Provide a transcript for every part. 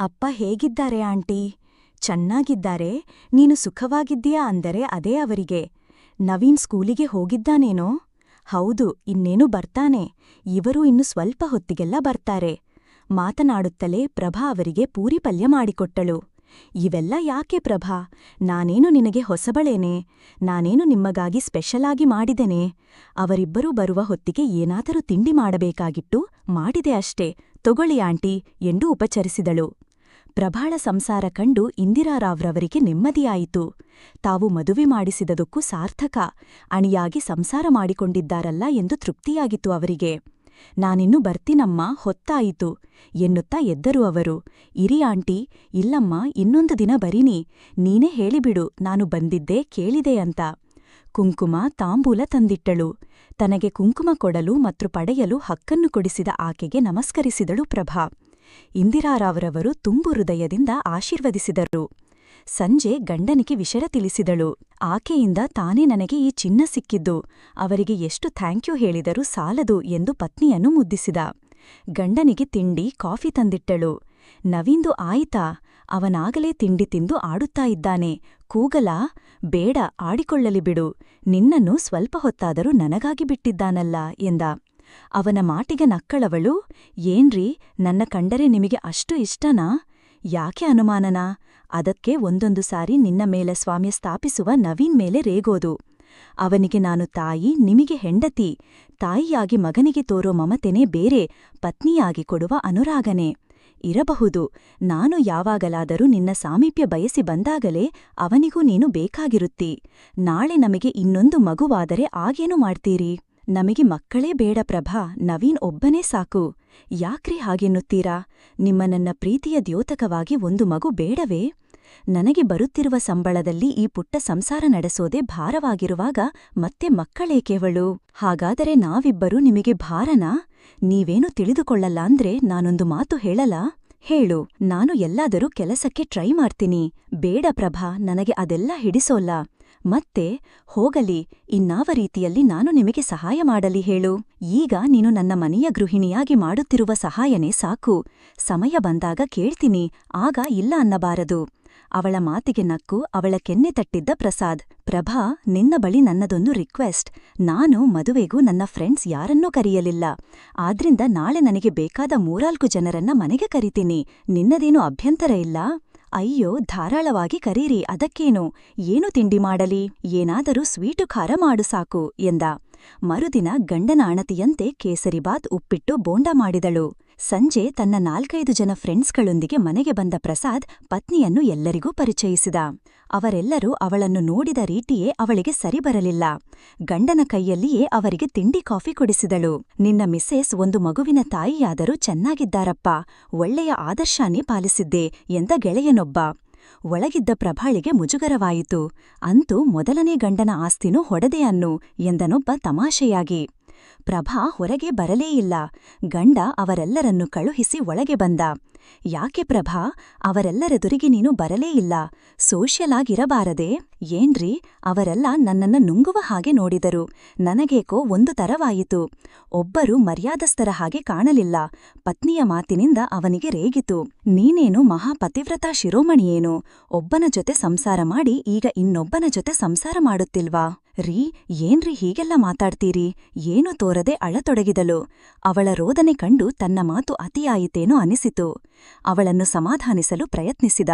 ಅಪ್ಪ ಹೇಗಿದ್ದಾರೆ ಆಂಟಿ? ಚೆನ್ನಾಗಿದ್ದಾರೆ? ನೀನು ಸುಖವಾಗಿದ್ದೀಯಾ ಅಂದರೆ ಅದೇ ಅವರಿಗೆ. ನವೀನ್ ಸ್ಕೂಲಿಗೆ ಹೋಗಿದ್ದಾನೇನೋ? ಹೌದು, ಇನ್ನೇನು ಬರ್ತಾನೆ. ಇವರು ಇನ್ನು ಸ್ವಲ್ಪ ಹೊತ್ತಿಗೆಲ್ಲ ಬರ್ತಾರೆ. ಮಾತನಾಡುತ್ತಲೇ ಪ್ರಭಾ ಅವರಿಗೆ ಪೂರಿ ಪಲ್ಯ ಮಾಡಿಕೊಟ್ಟಳು. ಇವೆಲ್ಲ ಯಾಕೆ ಪ್ರಭಾ? ನಾನೇನು ನಿನಗೆ ಹೊಸಬಳೇನೆ? ನಾನೇನು ನಿಮ್ಮಗಾಗಿ ಸ್ಪೆಷಲಾಗಿ ಮಾಡಿದೆನೆ? ಅವರಿಬ್ಬರೂ ಬರುವ ಹೊತ್ತಿಗೆ ಏನಾದರೂ ತಿಂಡಿ ಮಾಡಬೇಕಾಗಿಟ್ಟು ಮಾಡಿದೆ ಅಷ್ಟೇ. ತೊಗೊಳ್ಳಿ ಆಂಟಿ ಎಂದು ಉಪಚರಿಸಿದಳು. ಪ್ರಭಾಳ ಸಂಸಾರ ಕಂಡು ಇಂದಿರಾರಾವ್ರವರಿಗೆ ನೆಮ್ಮದಿಯಾಯಿತು. ತಾವು ಮದುವೆ ಮಾಡಿಸಿದದಕ್ಕೂ ಸಾರ್ಥಕ, ಅಣಿಯಾಗಿ ಸಂಸಾರ ಮಾಡಿಕೊಂಡಿದ್ದಾರಲ್ಲ ಎಂದು ತೃಪ್ತಿಯಾಗಿತ್ತು ಅವರಿಗೆ. ನಾನಿನ್ನು ಬರ್ತಿನಮ್ಮ, ಹೊತ್ತಾಯಿತು, ಎನ್ನುತ್ತಾ ಎದ್ದರು ಅವರು. ಇರಿ ಆಂಟಿ, ಇಲ್ಲಮ್ಮ, ಇನ್ನೊಂದು ದಿನ ಬರೀನಿ, ನೀನೇ ಹೇಳಿಬಿಡು, ನಾನು ಬಂದಿದ್ದೆ ಕೇಳಿದೆ ಅಂತ. ಕುಂಕುಮ, ತಾಂಬೂಲ ತಂದಿಟ್ಟಳು. ತನಗೆ ಕುಂಕುಮ ಕೊಡಲು ಮತ್ತು ಪಡೆಯಲು ಹಕ್ಕನ್ನು ಕೊಡಿಸಿದ ಆಕೆಗೆ ನಮಸ್ಕರಿಸಿದಳು ಪ್ರಭಾ. ಇಂದಿರಾರಾವ್ರವರು ತುಂಬು ಹೃದಯದಿಂದ ಆಶೀರ್ವದಿಸಿದರು. ಸಂಜೆ ಗಂಡನಿಗೆ ವಿಷರ ತಿಳಿಸಿದಳು. ಆಕೆಯಿಂದ ತಾನೇ ನನಗೆ ಈ ಚಿನ್ನ ಸಿಕ್ಕಿದ್ದು. ಅವರಿಗೆ ಎಷ್ಟು ಥ್ಯಾಂಕ್ಯೂ ಹೇಳಿದರೂ ಸಾಲದು ಎಂದು ಪತ್ನಿಯನ್ನು ಮುದ್ದಿಸಿದ. ಗಂಡನಿಗೆ ತಿಂಡಿ, ಕಾಫಿ ತಂದಿಟ್ಟಳು. ನವೀಂದು ಆಯಿತಾ, ಅವನಾಗಲೇ ತಿಂಡಿ ತಿಂದು ಆಡುತ್ತಾ ಇದ್ದಾನೆ. ಕೂಗಲಾ? ಬೇಡ, ಆಡಿಕೊಳ್ಳಲಿ ಬಿಡು. ನಿನ್ನನ್ನು ಸ್ವಲ್ಪ ಹೊತ್ತಾದರೂ ನನಗಾಗಿ ಬಿಟ್ಟಿದ್ದಾನಲ್ಲ ಎಂದ. ಅವನ ಮಾಟಿಗೆ ನಕ್ಕಳವಳು, ಏನ್ರೀ, ನನ್ನ ಕಂಡರೆ ನಿಮಗೆ ಅಷ್ಟು ಇಷ್ಟನಾ? ಯಾಕೆ ಅನುಮಾನನಾ? ಅದಕ್ಕೆ ಒಂದೊಂದು ಸಾರಿ ನಿನ್ನ ಮೇಲೆ ಸ್ವಾಮ್ಯ ಸ್ಥಾಪಿಸುವ ನವೀನ್ ಮೇಲೆ ರೇಗೋದು. ಅವನಿಗೆ ನಾನು ತಾಯಿ, ನಿಮಗೆ ಹೆಂಡತಿ, ತಾಯಿಯಾಗಿ ಮಗನಿಗೆ ತೋರೋ ಮಮತೆನೇ ಬೇರೆ, ಪತ್ನಿಯಾಗಿ ಕೊಡುವ ಅನುರಾಗನೆ. ಇರಬಹುದು, ನಾನು ಯಾವಾಗಲಾದರೂ ನಿನ್ನ ಸಾಮೀಪ್ಯ ಬಯಸಿ ಬಂದಾಗಲೇ ಅವನಿಗೂ ನೀನು ಬೇಕಾಗಿರುತ್ತಿ. ನಾಳೆ ನಮಗೆ ಇನ್ನೊಂದು ಮಗುವಾದರೆ ಆಗೇನು ಮಾಡ್ತೀರಿ? ನಮಗೆ ಮಕ್ಕಳೇ ಬೇಡ ಪ್ರಭಾ, ನವೀನ್ ಒಬ್ಬನೇ ಸಾಕು. ಯಾಕ್ರಿ ಹಾಗೆನ್ನುತ್ತೀರಾ? ನಿಮ್ಮ ನನ್ನ ಪ್ರೀತಿಯ ದ್ಯೋತಕವಾಗಿ ಒಂದು ಮಗು ಬೇಡವೇ? ನನಗೆ ಬರುತ್ತಿರುವ ಸಂಬಳದಲ್ಲಿ ಈ ಪುಟ್ಟ ಸಂಸಾರ ನಡೆಸೋದೇ ಭಾರವಾಗಿರುವಾಗ ಮತ್ತೆ ಮಕ್ಕಳೇಕೆವಳು? ಹಾಗಾದರೆ ನಾವಿಬ್ಬರೂ ನಿಮಗೆ ಭಾರನಾ? ನೀವೇನು ತಿಳಿದುಕೊಳ್ಳಲ್ಲ ಅಂದ್ರೆ ನಾನೊಂದು ಮಾತು ಹೇಳಲಾ? ಹೇಳು, ನಾನು ಎಲ್ಲಾದರೂ ಕೆಲಸಕ್ಕೆ ಟ್ರೈ ಮಾಡ್ತೀನಿ. ಬೇಡ ಪ್ರಭಾ, ನನಗೆ ಅದೆಲ್ಲ ಹಿಡಿಸೋಲ್ಲ. ಮತ್ತೆ, ಹೋಗಲಿ, ಇನ್ನಾವ ರೀತಿಯಲ್ಲಿ ನಾನು ನಿಮಗೆ ಸಹಾಯ ಮಾಡಲಿ ಹೇಳು. ಈಗ ನೀನು ನನ್ನ ಮನೆಯ ಗೃಹಿಣಿಯಾಗಿ ಮಾಡುತ್ತಿರುವ ಸಹಾಯನೇ ಸಾಕು. ಸಮಯ ಬಂದಾಗ ಕೇಳ್ತೀನಿ, ಆಗ ಇಲ್ಲ ಅನ್ನಬಾರದು. ಅವಳ ಮಾತಿಗೆ ನಕ್ಕು ಅವಳ ಕೆನ್ನೆ ತಟ್ಟಿದ್ದ ಪ್ರಸಾದ್. ಪ್ರಭಾ, ನಿನ್ನ ಬಳಿ ನನ್ನದೊಂದು ರಿಕ್ವೆಸ್ಟ್ ನಾನು ಮದುವೆಗೂ ನನ್ನ ಫ್ರೆಂಡ್ಸ್ ಯಾರನ್ನೂ ಕರೆಯಲಿಲ್ಲ. ಆದ್ರಿಂದ ನಾಳೆ ನನಗೆ ಬೇಕಾದ ಮೂರಾಲ್ಕು ಜನರನ್ನ ಮನೆಗೆ ಕರಿತೀನಿ. ನಿನ್ನದೇನು ಅಭ್ಯಂತರ ಇಲ್ಲ? ಅಯ್ಯೋ, ಧಾರಾಳವಾಗಿ ಕರೀರಿ. ಅದಕ್ಕೇನು? ಏನು ತಿಂಡಿ ಮಾಡಲಿ? ಏನಾದರೂ ಸ್ವೀಟು ಖಾರ ಮಾಡು ಸಾಕು, ಎಂದ. ಮರುದಿನ ಗಂಡನ ಅಣತಿಯಂತೆ ಕೇಸರಿಬಾತ್ ಉಪ್ಪಿಟ್ಟು ಬೋಂಡ ಮಾಡಿದಳು. ಸಂಜೆ ತನ್ನ ನಾಲ್ಕೈದು ಜನ ಫ್ರೆಂಡ್ಸ್ಗಳೊಂದಿಗೆ ಮನೆಗೆ ಬಂದ ಪ್ರಸಾದ್ ಪತ್ನಿಯನ್ನು ಎಲ್ಲರಿಗೂ ಪರಿಚಯಿಸಿದ. ಅವರೆಲ್ಲರೂ ಅವಳನ್ನು ನೋಡಿದ ರೀತಿಯೇ ಅವಳಿಗೆ ಸರಿ ಬರಲಿಲ್ಲ. ಗಂಡನ ಕೈಯಲ್ಲಿಯೇ ಅವರಿಗೆ ತಿಂಡಿ ಕಾಫಿ ಕೊಡಿಸಿದಳು. ನಿನ್ನ ಮಿಸ್ಸೆಸ್ ಒಂದು ಮಗುವಿನ ತಾಯಿಯಾದರೂ ಚೆನ್ನಾಗಿದ್ದಾರಪ್ಪ. ಒಳ್ಳೆಯ ಆದರ್ಶಾನೇ ಪಾಲಿಸಿದ್ದೆ ಎಂದ ಗೆಳೆಯನೊಬ್ಬ. ಒಳಗಿದ್ದ ಪ್ರಭಾಳಿಗೆ ಮುಜುಗರವಾಯಿತು. ಅಂತೂ ಮೊದಲನೇ ಗಂಡನ ಆಸ್ತಿನೂ ಹೊಡೆದೆ ಅನ್ನು ಎಂದನೊಬ್ಬ ತಮಾಷೆಯಾಗಿ. ಪ್ರಭಾ ಹೊರಗೆ ಬರಲೇ ಇಲ್ಲ. ಗಂಡ ಅವರೆಲ್ಲರನ್ನು ಕಳುಹಿಸಿ ಒಳಗೆ ಬಂದ. ಯಾಕೆ ಪ್ರಭಾ ಅವರೆಲ್ಲರೆದುರಿಗೆ ನೀನು ಬರಲೇ ಇಲ್ಲ? ಸೋಷಿಯಲ್ ಆಗಿರಬಾರದೆ? ಏನ್ರಿ? ಅವರೆಲ್ಲ ನನ್ನನ್ನ ನುಂಗುವ ಹಾಗೆ ನೋಡಿದರು. ನನಗೇಕೋ ಒಂದು ತರವಾಯಿತು. ಒಬ್ಬರು ಮರ್ಯಾದಸ್ಥರ ಹಾಗೆ ಕಾಣಲಿಲ್ಲ. ಪತ್ನಿಯ ಮಾತಿನಿಂದ ಅವನಿಗೆ ರೇಗಿತು. ನೀನೇನು ಮಹಾಪತಿವ್ರತಾ ಶಿರೋಮಣಿಯೇನು? ಒಬ್ಬನ ಜೊತೆ ಸಂಸಾರ ಮಾಡಿ ಈಗ ಇನ್ನೊಬ್ಬನ ಜೊತೆ ಸಂಸಾರ ಮಾಡುತ್ತಿಲ್ವಾ? ರೀ, ಏನ್ರಿ ಹೀಗೆಲ್ಲ ಮಾತಾಡ್ತೀರಿ? ಏನು ತೋರದೆ ಅಳತೊಡಗಿದಳು? ಅವಳ ರೋದನೆ ಕಂಡು ತನ್ನ ಮಾತು ಅತಿಯಾಯಿತೇನೋ ಅನಿಸಿತು. ಅವಳನ್ನು ಸಮಾಧಾನಿಸಲು ಪ್ರಯತ್ನಿಸಿದ.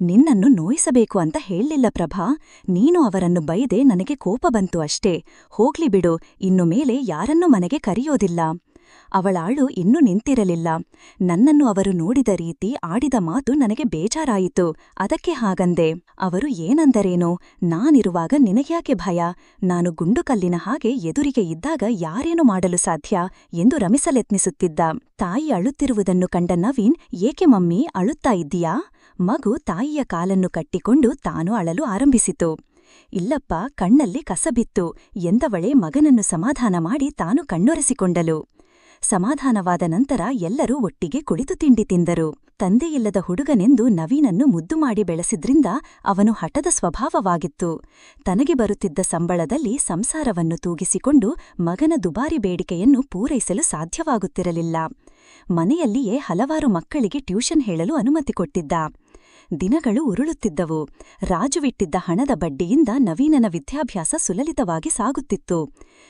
ನಿನ್ನನ್ನು ನೋಯಿಸಬೇಕು ಅಂತ ಹೇಳಲಿಲ್ಲ ಪ್ರಭಾ. ನೀನು ಅವರನ್ನು ಬೈದೆ ನನಗೆ ಕೋಪ ಬಂತು ಅಷ್ಟೇ. ಹೋಗ್ಲಿ ಬಿಡು, ಇನ್ನು ಮೇಲೆ ಯಾರನ್ನೂ ಮನೆಗೆ ಕರೆಯೋದಿಲ್ಲ. ಅವಳಾಳು ಇನ್ನೂ ನಿಂತಿರಲಿಲ್ಲ. ನನ್ನನ್ನು ಅವರು ನೋಡಿದ ರೀತಿ ಆಡಿದ ಮಾತು ನನಗೆ ಬೇಜಾರಾಯಿತು. ಅದಕ್ಕೆ ಹಾಗಂದೆ, ಅವರು ಏನಂದರೇನೋ, ನಾನಿರುವಾಗ ನಿನಗ್ಯಾಕೆ ಭಯ? ನಾನು ಗುಂಡುಕಲ್ಲಿನ ಹಾಗೆ ಎದುರಿಗೆ ಇದ್ದಾಗ ಯಾರೇನು ಮಾಡಲು ಸಾಧ್ಯ ಎಂದು ರಮಿಸಲೆತ್ನಿಸುತ್ತಿದ್ದ. ತಾಯಿ ಅಳುತ್ತಿರುವುದನ್ನು ಕಂಡ ನವೀನ್, ಏಕೆ ಮಮ್ಮಿ, ಅಳುತ್ತಾ ಇದ್ದೀಯಾ? ಮಗು ತಾಯಿಯ ಕಾಲನ್ನು ಕಟ್ಟಿಕೊಂಡು ತಾನು ಅಳಲು ಆರಂಭಿಸಿತು. ಇಲ್ಲಪ್ಪ, ಕಣ್ಣಲ್ಲಿ ಕಸಬಿತ್ತು ಎಂದವಳೆ ಮಗನನ್ನು ಸಮಾಧಾನ ಮಾಡಿ ತಾನು ಕಣ್ಣೊರೆಸಿಕೊಂಡಳು. ಸಮಾಧಾನವಾದ ನಂತರ ಎಲ್ಲರೂ ಒಟ್ಟಿಗೆ ಕುಳಿತು ತಿಂಡಿ ತಿಂದರು. ತಂದೆಯಿಲ್ಲದ ಹುಡುಗನೆಂದು ನವೀನನ್ನು ಮುದ್ದು ಮಾಡಿ ಬೆಳೆಸಿದ್ರಿಂದ ಅವನು ಹಠದ ಸ್ವಭಾವವಾಗಿತ್ತು. ತನಗೆ ಬರುತ್ತಿದ್ದ ಸಂಬಳದಲ್ಲಿ ಸಂಸಾರವನ್ನು ತೂಗಿಸಿಕೊಂಡು ಮಗನ ದುಬಾರಿ ಬೇಡಿಕೆಯನ್ನು ಪೂರೈಸಲು ಸಾಧ್ಯವಾಗುತ್ತಿರಲಿಲ್ಲ. ಮನೆಯಲ್ಲಿಯೇ ಹಲವಾರು ಮಕ್ಕಳಿಗೆ ಟ್ಯೂಷನ್ ಹೇಳಲು ಅನುಮತಿ ಕೊಟ್ಟಿದ್ದ. ದಿನಗಳು ಉರುಳುತ್ತಿದ್ದವು. ರಾಜುವಿಟ್ಟಿದ್ದ ಹಣದ ಬಡ್ಡಿಯಿಂದ ನವೀನನ ವಿದ್ಯಾಭ್ಯಾಸ ಸುಲಲಿತವಾಗಿ ಸಾಗುತ್ತಿತ್ತು.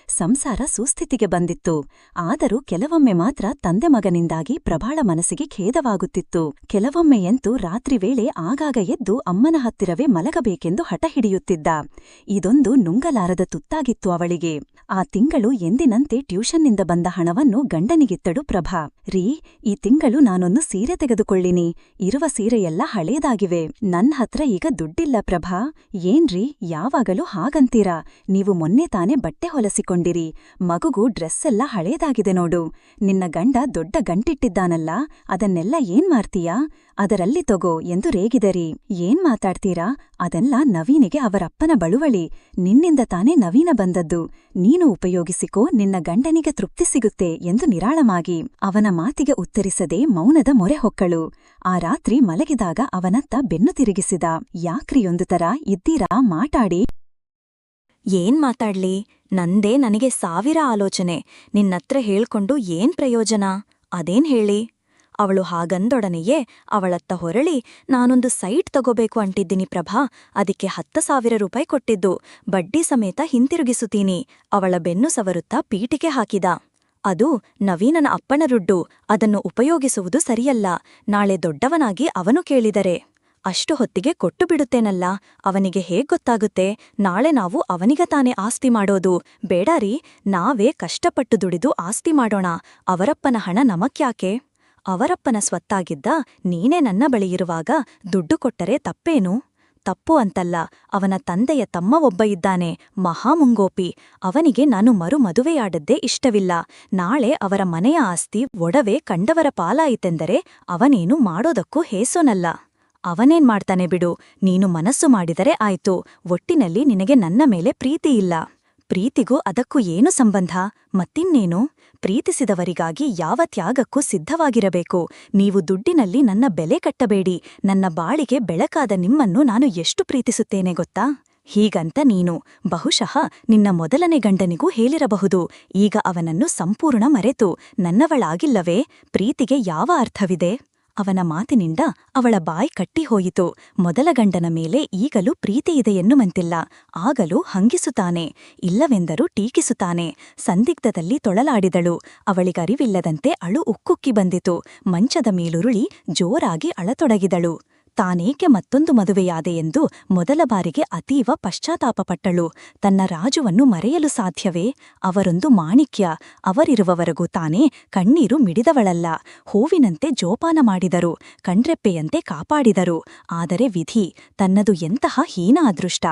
ಸಂಸಾರ ಸುಸ್ಥಿತಿಗೆ ಬಂದಿತ್ತು. ಆದರೂ ಕೆಲವೊಮ್ಮೆ ಮಾತ್ರ ತಂದೆ ಮಗನಿಂದಾಗಿ ಪ್ರಭಾಳ ಮನಸ್ಸಿಗೆ ಖೇದವಾಗುತ್ತಿತ್ತು. ಕೆಲವೊಮ್ಮೆಯಂತೂ ರಾತ್ರಿ ವೇಳೆ ಆಗಾಗ ಎದ್ದು ಅಮ್ಮನ ಹತ್ತಿರವೇ ಮಲಗಬೇಕೆಂದು ಹಠ ಹಿಡಿಯುತ್ತಿದ್ದ. ಇದೊಂದು ನುಂಗಲಾರದ ತುತ್ತಾಗಿತ್ತು ಅವಳಿಗೆ. ಆ ತಿಂಗಳು ಎಂದಿನಂತೆ ಟ್ಯೂಷನ್ನಿಂದ ಬಂದ ಹಣವನ್ನು ಗಂಡನಿಗಿತ್ತಡು ಪ್ರಭಾ. ರೀ, ಈ ತಿಂಗಳು ನಾನೊಂದು ಸೀರೆ ತೆಗೆದುಕೊಳ್ಳಿನಿ. ಇರುವ ಸೀರೆಯೆಲ್ಲ ಹಳೇದಾಗಿವೆ ನನ್ ಹತ್ರ ಈಗ ದುಡ್ಡಿಲ್ಲ ಪ್ರಭಾ. ಏನ್ರಿ? ಯಾವಾಗಲೂ ಹಾಗಂತೀರಾ? ನೀವು ಮೊನ್ನೆ ತಾನೇ ಬಟ್ಟೆ ಹೊಲಸಿಕೊಂಡಿರಿ. ಮಗುಗೂ ಡ್ರೆಸ್ಸೆಲ್ಲ ಹಳೇದಾಗಿದೆ ನೋಡು. ನಿನ್ನ ಗಂಡ ದೊಡ್ಡ ಗಂಟಿಟ್ಟಿದ್ದಾನಲ್ಲ. ಅದನ್ನೆಲ್ಲ ಏನ್ ಮಾಡ್ತೀಯಾ? ಅದರಲ್ಲಿ ತಗೋ ಎಂದು ರೇಗಿದರಿ. ಏನ್ ಮಾತಾಡ್ತೀರಾ? ಅದೆಲ್ಲ ನವೀನಿಗೆ ಅವರಪ್ಪನ ಬಳುವಳಿ. ನಿನ್ನಿಂದ ತಾನೇ ನವೀನ ಬಂದದ್ದು. ನೀನು ಉಪಯೋಗಿಸಿಕೋ, ನಿನ್ನ ಗಂಡನಿಗೆ ತೃಪ್ತಿ ಸಿಗುತ್ತೆ ಎಂದು ನಿರಾಳಮಾಗಿ ಅವನ ಮಾತಿಗೆ ಉತ್ತರಿಸದೆ ಮೌನದ ಮೊರೆ ಹೊಕ್ಕಳು. ಆ ರಾತ್ರಿ ಮಲಗಿದಾಗ ಅವನತ್ತ ಬೆನ್ನು ತಿರುಗಿಸಿದ. ಯಾಕ್ರಿಯೊಂದು ತರ ಇದ್ದೀರಾ? ಮಾಟಾಡಿ ಏನ್ ಮಾತಾಡ್ಲಿ? ನಂದೇ ನನಗೆ ಸಾವಿರ ಆಲೋಚನೆ. ನಿನ್ನತ್ರ ಹೇಳ್ಕೊಂಡು ಏನ್ ಪ್ರಯೋಜನ? ಅದೇನ್ ಹೇಳಿ? ಅವಳು ಹಾಗಂದೊಡನೆಯೇ ಅವಳತ್ತ ಹೊರಳಿ, ನಾನೊಂದು ಸೈಟ್ ತಗೋಬೇಕು ಅಂಟಿದ್ದೀನಿ ಪ್ರಭಾ, ಅದಕ್ಕೆ ಹತ್ತು ಸಾವಿರ ರೂಪಾಯಿ ಕೊಟ್ಟಿದ್ದು, ಬಡ್ಡಿ ಸಮೇತ ಹಿಂತಿರುಗಿಸುತ್ತೀನಿ, ಅವಳ ಬೆನ್ನು ಸವರುತ್ತಾ ಪೀಟಿಗೆ ಹಾಕಿದ. ಅದು ನವೀನನ ಅಪ್ಪನ ರುಡ್ಡು, ಅದನ್ನು ಉಪಯೋಗಿಸುವುದು ಸರಿಯಲ್ಲ, ನಾಳೆ ದೊಡ್ಡವನಾಗಿ ಅವನು ಕೇಳಿದರೆ. ಅಷ್ಟು ಹೊತ್ತಿಗೆ ಕೊಟ್ಟು ಬಿಡುತ್ತೇನಲ್ಲ, ಅವನಿಗೆ ಹೇಗ್ ಗೊತ್ತಾಗುತ್ತೆ, ನಾಳೆ ನಾವು ಅವನಿಗ ತಾನೇ ಆಸ್ತಿ ಮಾಡೋದು ಬೇಡಾರಿ ನಾವೇ ಕಷ್ಟಪಟ್ಟು ದುಡಿದು ಆಸ್ತಿ ಮಾಡೋಣ, ಅವರಪ್ಪನ ಹಣ ನಮಕ್ಯಾಕೆ? ಅವರಪ್ಪನ ಸ್ವತ್ತಾಗಿದ್ದ ನೀನೇ ನನ್ನ ಬಳಿಯಿರುವಾಗ ದುಡ್ಡು ಕೊಟ್ಟರೆ ತಪ್ಪೇನು? ತಪ್ಪು ಅಂತಲ್ಲ, ಅವನ ತಂದೆಯ ತಮ್ಮ ಒಬ್ಬ ಇದ್ದಾನೆ, ಮಹಾಮುಂಗೋಪಿ. ಅವನಿಗೆ ನಾನು ಮರು ಮದುವೆಯಾಡದ್ದೇ ಇಷ್ಟವಿಲ್ಲ. ನಾಳೆ ಅವರ ಮನೆಯ ಆಸ್ತಿ ಒಡವೆ ಕಂಡವರ ಪಾಲಾಯಿತೆಂದರೆ ಅವನೇನು ಮಾಡೋದಕ್ಕೂ ಹೇಸೋನಲ್ಲ. ಅವನೇನ್ ಮಾಡ್ತಾನೆ ಬಿಡು, ನೀನು ಮನಸ್ಸು ಮಾಡಿದರೆ ಆಯ್ತು, ಒಟ್ಟಿನಲ್ಲಿ ನಿನಗೆ ನನ್ನ ಮೇಲೆ ಪ್ರೀತಿ ಇಲ್ಲ ಪ್ರೀತಿಗೂ ಅದಕ್ಕೂ ಏನು ಸಂಬಂಧ? ಮತ್ತಿನ್ನೇನು? ಪ್ರೀತಿಸಿದವರಿಗಾಗಿ ಯಾವ ತ್ಯಾಗಕ್ಕೂ ಸಿದ್ಧವಾಗಿರಬೇಕು. ನೀವು ದುಡ್ಡಿನಲ್ಲಿ ನನ್ನ ಬೆಲೆ ಕಟ್ಟಬೇಡಿ. ನನ್ನ ಬಾಳಿಗೆ ಬೆಳಕಾದ ನಿಮ್ಮನ್ನು ನಾನು ಎಷ್ಟು ಪ್ರೀತಿಸುತ್ತೇನೆ ಗೊತ್ತಾ? ಹೀಗಂತ ನೀನು ಬಹುಶಃ ನಿನ್ನ ಮೊದಲನೇ ಗಂಡನಿಗೂ ಹೇಳಿರಬಹುದು. ಈಗ ಅವನನ್ನು ಸಂಪೂರ್ಣ ಮರೆತು ನನ್ನವಳಾಗಿಲ್ಲವೇ? ಪ್ರೀತಿಗೆ ಯಾವ ಅರ್ಥವಿದೆ? ಅವನ ಮಾತಿನಿಂದ ಅವಳ ಬಾಯ್ ಕಟ್ಟಿಹೋಯಿತು ಮೊದಲ ಗಂಡನ ಮೇಲೆ ಈಗಲೂ ಪ್ರೀತಿಯಿದೆಯೆನ್ನುವಂತಿಲ್ಲ ಆಗಲೂ ಹಂಗಿಸುತ್ತಾನೆ. ಇಲ್ಲವೆಂದರೂ ಟೀಕಿಸುತ್ತಾನೆ. ಸಂದಿಗ್ಧದಲ್ಲಿ ತೊಳಲಾಡಿದಳು. ಅವಳಿಗರಿವಿಲ್ಲದಂತೆ ಅಳು ಉಕ್ಕುಕ್ಕಿ ಬಂದಿತು. ಮಂಚದ ಮೇಲುರುಳಿ ಜೋರಾಗಿ ಅಳತೊಡಗಿದಳು. ತಾನೇಕೆ ಮತ್ತೊಂದು ಮದುವೆಯಾದೆ ಎಂದು ಮೊದಲ ಬಾರಿಗೆ ಅತೀವ ಪಶ್ಚಾತ್ತಾಪಪಟ್ಟಳು. ತನ್ನ ರಾಜುವನ್ನು ಮರೆಯಲು ಸಾಧ್ಯವೇ? ಅವರೊಂದು ಮಾಣಿಕ್ಯ. ಅವರಿರುವವರೆಗೂ ತಾನೇ ಕಣ್ಣೀರು ಮಿಡಿದವಳಲ್ಲ. ಹೂವಿನಂತೆ ಜೋಪಾನ ಮಾಡಿದರು. ಕಣ್ರೆಪ್ಪೆಯಂತೆ ಕಾಪಾಡಿದರು. ಆದರೆ ವಿಧಿ, ತನ್ನದು ಎಂತಹ ಹೀನ ಅದೃಷ್ಟ.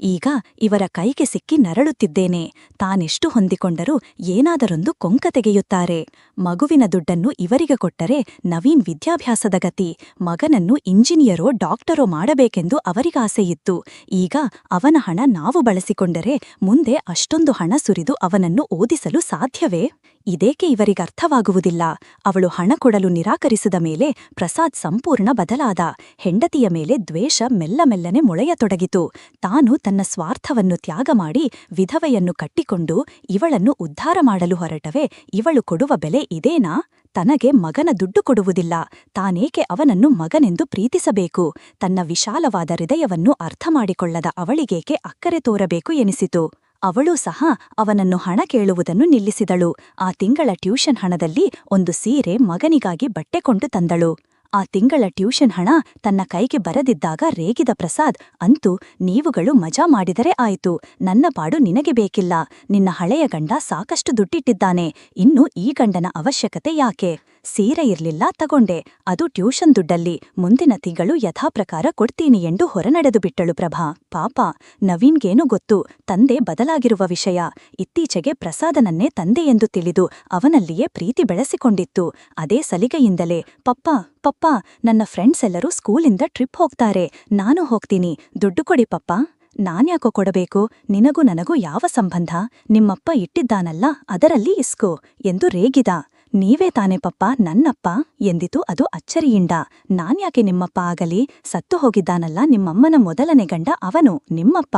ಈಗ ಇವರ ಕೈಗೆ ಸಿಕ್ಕಿ ನರಳುತ್ತಿದ್ದೇನೆ. ತಾನೆಷ್ಟು ಹೊಂದಿಕೊಂಡರೂ ಏನಾದರೊಂದು ಕೊಂಕ ತೆಗೆಯುತ್ತಾರೆ. ಮಗುವಿನ ದುಡ್ಡನ್ನು ಇವರಿಗೆ ಕೊಟ್ಟರೆ ನವೀನ್ ವಿದ್ಯಾಭ್ಯಾಸದ ಗತಿ. ಮಗನನ್ನು ಇಂಜಿನಿಯರೋ ಡಾಕ್ಟರೋ ಮಾಡಬೇಕೆಂದು ಅವರಿಗಾಸೆಯಿತ್ತು. ಈಗ ಅವನ ಹಣ ನಾವು ಬಳಸಿಕೊಂಡರೆ ಮುಂದೆ ಅಷ್ಟೊಂದು ಹಣ ಸುರಿದು ಅವನನ್ನು ಓದಿಸಲು ಸಾಧ್ಯವೇ? ಇದೇಕೆ ಇವರಿಗರ್ಥವಾಗುವುದಿಲ್ಲ ಅವಳು ಹಣ ಕೊಡಲು ನಿರಾಕರಿಸಿದ ಮೇಲೆ ಪ್ರಸಾದ್ ಸಂಪೂರ್ಣ ಬದಲಾದ. ಹೆಂಡತಿಯ ಮೇಲೆ ದ್ವೇಷ ಮೆಲ್ಲಮೆಲ್ಲನೆ ಮೊಳೆಯತೊಡಗಿತು. ತಾನು ತನ್ನ ಸ್ವಾರ್ಥವನ್ನು ತ್ಯಾಗ ಮಾಡಿ ವಿಧವೆಯನ್ನು ಕಟ್ಟಿಕೊಂಡು ಇವಳನ್ನು ಉದ್ಧಾರ ಮಾಡಲು ಹೊರಟವೆ ಇವಳು ಕೊಡುವ ಬೆಲೆ ಇದೇನಾ? ತನಗೆ ಮಗನ ದುಡ್ಡು ಕೊಡುವುದಿಲ್ಲ. ತಾನೇಕೆ ಅವನನ್ನು ಮಗನೆಂದು ಪ್ರೀತಿಸಬೇಕು? ತನ್ನ ವಿಶಾಲವಾದ ಹೃದಯವನ್ನು ಅರ್ಥ ಮಾಡಿಕೊಳ್ಳದ ಅವಳಿಗೇಕೆ ಅಕ್ಕರೆ ತೋರಬೇಕು ಎನಿಸಿತು. ಅವಳೂ ಸಹ ಅವನನ್ನು ಹಣ ಕೇಳುವುದನ್ನು ನಿಲ್ಲಿಸಿದಳು. ಆ ತಿಂಗಳ ಟ್ಯೂಷನ್ ಹಣದಲ್ಲಿ ಒಂದು ಸೀರೆ ಮಗನಿಗಾಗಿ ಬಟ್ಟೆ ಕೊಂಡು ತಂದಳು. ಆ ತಿಂಗಳ ಟ್ಯೂಷನ್ ಹಣ ತನ್ನ ಕೈಗೆ ಬರದಿದ್ದಾಗ ರೇಗಿದ ಪ್ರಸಾದ್, ಅಂತೂ ನೀವುಗಳು ಮಜಾ ಮಾಡಿದರೆ ಆಯಿತು. ನನ್ನ ಪಾಡು ನಿನಗೆ ಬೇಕಿಲ್ಲ. ನಿನ್ನ ಹಳೆಯ ಗಂಡ ಸಾಕಷ್ಟು ದುಡ್ಡಿಟ್ಟಿದ್ದಾನೆ. ಇನ್ನು ಈ ಗಂಡನ ಅವಶ್ಯಕತೆ ಯಾಕೆ? ಸೀರೆ ಇರ್ಲಿಲ್ಲ, ತಗೊಂಡೆ. ಅದು ಟ್ಯೂಷನ್ ದುಡ್ಡಲ್ಲಿ. ಮುಂದಿನ ತಿಂಗಳು ಯಥಾಪ್ರಕಾರ ಕೊಡ್ತೀನಿ ಎಂದು ಹೊರನಡೆದು ಬಿಟ್ಟಳು ಪ್ರಭಾ. ಪಾಪ, ನವೀನ್ಗೇನು ಗೊತ್ತು? ತಂದೆ ಬದಲಾಗಿರುವ ವಿಷಯ. ಇತ್ತೀಚೆಗೆ ಪ್ರಸಾದನನ್ನೇ ತಂದೆ ಎಂದು ತಿಳಿದು ಅವನಲ್ಲಿಯೇ ಪ್ರೀತಿ ಬೆಳೆಸಿಕೊಂಡಿತ್ತು. ಅದೇ ಸಲಿಗೆಯಿಂದಲೇ, ಪಪ್ಪ ಪಪ್ಪ, ನನ್ನ ಫ್ರೆಂಡ್ಸ್ ಎಲ್ಲರೂ ಸ್ಕೂಲಿಂದ ಟ್ರಿಪ್ ಹೋಗ್ತಾರೆ. ನಾನು ಹೋಗ್ತೀನಿ. ದುಡ್ಡು ಕೊಡಿ ಪಪ್ಪ. ನಾನ್ಯಾಕೋ ಕೊಡಬೇಕು? ನಿನಗೂ ನನಗೂ ಯಾವ ಸಂಬಂಧ? ನಿಮ್ಮಪ್ಪ ಇಟ್ಟಿದ್ದಾನಲ್ಲ, ಅದರಲ್ಲಿ ಇಸ್ಕೋ ಎಂದು ರೇಗಿದ. ನೀವೇ ತಾನೇ ಪಪ್ಪ, ನನ್ನಪ್ಪ ಎಂದಿತು ಅದು ಅಚ್ಚರಿಯಿಂದ. ನಾನ್ಯಾಕೆ ನಿಮ್ಮಪ್ಪ ಆಗಲಿ? ಸತ್ತು ಹೋಗಿದ್ದಾನಲ್ಲ ನಿಮ್ಮಮ್ಮನ ಮೊದಲನೇ ಗಂಡ ಅವನು, ನಿಮ್ಮಪ್ಪ.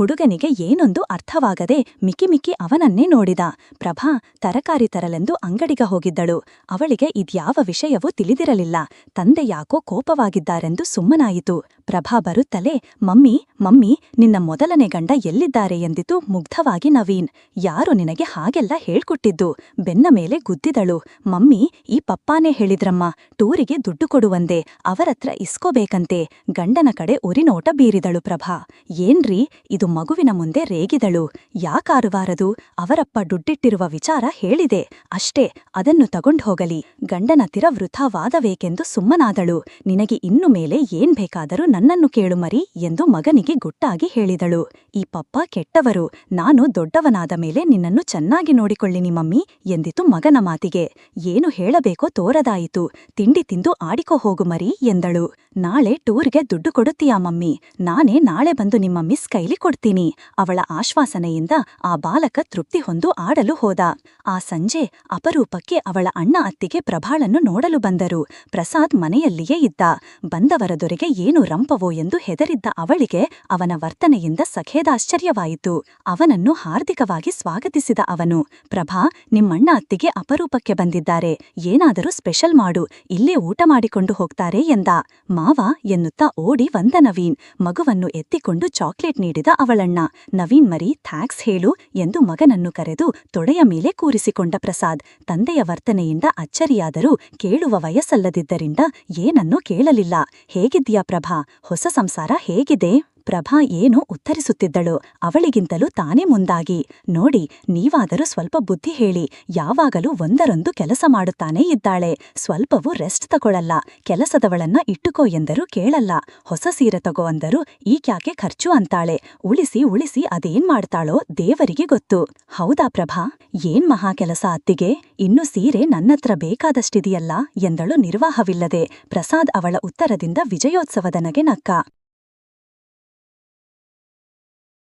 ಹುಡುಗನಿಗೆ ಏನೊಂದು ಅರ್ಥವಾಗದೆ ಮಿಕ್ಕಿ ಮಿಕ್ಕಿ ಅವನನ್ನೇ ನೋಡಿದ. ಪ್ರಭಾ ತರಕಾರಿ ತರಲೆಂದು ಅಂಗಡಿಗ ಹೋಗಿದ್ದಳು. ಅವಳಿಗೆ ಇದ್ಯಾವ ವಿಷಯವೂ ತಿಳಿದಿರಲಿಲ್ಲ. ತಂದೆ ಯಾಕೋ ಕೋಪವಾಗಿದ್ದಾರೆಂದು ಸುಮ್ಮನಾಯಿತು. ಪ್ರಭಾ ಬರುತ್ತಲೇ, ಮಮ್ಮಿ ಮಮ್ಮಿ, ನಿನ್ನ ಮೊದಲನೇ ಗಂಡ ಎಲ್ಲಿದ್ದಾರೆ? ಎಂದಿತು ಮುಗ್ಧವಾಗಿ ನವೀನ್. ಯಾರು ನಿನಗೆ ಹಾಗೆಲ್ಲ ಹೇಳ್ಕೊಟ್ಟಿದ್ದು? ಬೆನ್ನ ಮೇಲೆ ಗುದ್ದಿದಳು. ಮಮ್ಮಿ, ಈ ಪಪ್ಪಾನೇ ಹೇಳಿದ್ರಮ್ಮ. ಟೂರಿಗೆ ದುಡ್ಡು ಕೊಡುವಂದೆ ಅವರತ್ರ ಇಸ್ಕೋಬೇಕಂತೆ. ಗಂಡನ ಕಡೆ ಉರಿನೋಟ ಬೀರಿದಳು ಪ್ರಭಾ. ಏನ್ರೀ? ಇದು ಮಗುವಿನ ಮುಂದೆ ರೇಗಿದಳು. ಯಾಕಾರುವಾರದು ಅವರಪ್ಪ ದುಡ್ಡಿಟ್ಟಿರುವ ವಿಚಾರ ಹೇಳಿದೆ. ಅಷ್ಟೇ, ಅದನ್ನು ತಗೊಂಡ್ ಹೋಗಲಿ. ಗಂಡನ ತಿರ ವೃಥಾವಾದವೇಕೆಂದು ಸುಮ್ಮನಾದಳು. ನಿನಗೆ ಇನ್ನು ಮೇಲೆ ಏನ್ ಬೇಕಾದರೂ ನನ್ನನ್ನು ಕೇಳು ಮರಿ ಎಂದು ಮಗನಿಗೆ ಗುಟ್ಟಾಗಿ ಹೇಳಿದಳು. ಈ ಪಪ್ಪ ಕೆಟ್ಟವರು. ನಾನು ದೊಡ್ಡವನಾದ ಮೇಲೆ ನಿನ್ನನ್ನು ಚೆನ್ನಾಗಿ ನೋಡಿಕೊಳ್ಳಿನಿ ಮಮ್ಮಿ ಎಂದಿತು ಮಗನ ಮಾತಿಗೆ. ಏನು ಹೇಳಬೇಕೋ ತೋರದಾಯಿತು. ತಿಂಡಿ ತಿಂದು ಆಡಿಕೋ ಹೋಗು ಮರಿ ಎಂದಳು. ನಾಳೆ ಟೂರ್ಗೆ ದುಡ್ಡು ಕೊಡುತ್ತೀಯಾ ಮಮ್ಮಿ? ನಾನೇ ನಾಳೆ ಬಂದು ನಿಮ್ಮ ಮಿಸ್ ಕೈಲಿ ಕೊಡ್ತೀನಿ. ಅವಳ ಆಶ್ವಾಸನೆಯಿಂದ ಆ ಬಾಲಕ ತೃಪ್ತಿ ಹೊಂದು ಆಡಲು ಹೋದ. ಆ ಸಂಜೆ ಅಪರೂಪಕ್ಕೆ ಅವಳ ಅಣ್ಣ ಅತ್ತಿಗೆ ಪ್ರಭಾಳನ್ನು ನೋಡಲು ಬಂದರು. ಪ್ರಸಾದ್ ಮನೆಯಲ್ಲಿಯೇ ಇದ್ದ. ಬಂದವರ ದೊರೆಗೆ ಏನು ರಂಪವೋ ಎಂದು ಹೆದರಿದ್ದ ಅವಳಿಗೆ ಅವನ ವರ್ತನೆಯಿಂದ ಸಖೇದಾಶ್ಚರ್ಯವಾಯಿತು. ಅವನನ್ನು ಹಾರ್ದಿಕವಾಗಿ ಸ್ವಾಗತಿಸಿದ ಅವನು, ಪ್ರಭಾ, ನಿಮ್ಮಣ್ಣ ಅತ್ತಿಗೆ ಅಪರೂಪಕ್ಕೆ ಬಂದಿದ್ದಾರೆ. ಏನಾದರೂ ಸ್ಪೆಷಲ್ ಮಾಡು. ಇಲ್ಲೇ ಊಟ ಮಾಡಿಕೊಂಡು ಹೋಗ್ತಾರೆ ಎಂದ. ಮಾವ ಎನ್ನುತ್ತಾ ಓಡಿ ವಂದ ನವೀನ್ ಮಗುವನ್ನು ಎತ್ತಿಕೊಂಡು ಚಾಕ್ಲೇಟ್ ನೀಡಿದ ಅವಳಣ್ಣ, ನವೀನ್ ಮರಿ, ಥ್ಯಾಕ್ಸ್ ಹೇಳು ಎಂದು ಮಗನನ್ನು ಕರೆದು ತೊಡೆಯ ಮೇಲೆ ಕೂರಿಸಿಕೊಂಡ ಪ್ರಸಾದ್, ತಂದೆಯ ವರ್ತನೆಯಿಂದ ಅಚ್ಚರಿಯಾದರೂ ಕೇಳುವ ವಯಸ್ಸಲ್ಲದಿದ್ದರಿಂದ ಏನನ್ನೂ ಕೇಳಲಿಲ್ಲ. ಹೇಗಿದ್ದೀಯಾ ಪ್ರಭಾ? ಹೊಸ ಸಂಸಾರ ಹೇಗಿದೆ? ಪ್ರಭಾ ಏನು ಉತ್ತರಿಸುತ್ತಿದ್ದಳು. ಅವಳಿಗಿಂತಲೂ ತಾನೇ ಮುಂದಾಗಿ. ನೋಡಿ, ನೀವಾದರೂ ಸ್ವಲ್ಪ ಬುದ್ಧಿ ಹೇಳಿ. ಯಾವಾಗಲೂ ಒಂದರೊಂದು ಕೆಲಸ ಮಾಡುತ್ತಾನೇ ಇದ್ದಾಳೆ. ಸ್ವಲ್ಪವೂ ರೆಸ್ಟ್ ತಗೊಳ್ಳಲ್ಲ ಕೆಲಸದವಳನ್ನ ಇಟ್ಟುಕೋ ಎಂದರೂ ಕೇಳಲ್ಲ. ಹೊಸ ಸೀರೆ ತಗೋ ಅಂದರೂ ಈಕ್ಯಾಕೆ ಖರ್ಚು ಅಂತಾಳೆ. ಉಳಿಸಿ ಉಳಿಸಿ ಅದೇನ್ ಮಾಡ್ತಾಳೋ ದೇವರಿಗೆ ಗೊತ್ತು. ಹೌದಾ ಪ್ರಭಾ? ಏನ್ ಮಹಾ ಕೆಲಸ ಅತ್ತಿಗೆ? ಇನ್ನು ಸೀರೆ ನನ್ನತ್ರ ಬೇಕಾದಷ್ಟಿದೆಯಲ್ಲ ಎಂದಳು ನಿರ್ವಾಹವಿಲ್ಲದೆ. ಪ್ರಸಾದ್ ಅವಳ ಉತ್ತರದಿಂದ ವಿಜಯೋತ್ಸವದ ನಗೆ ನಕ್ಕ.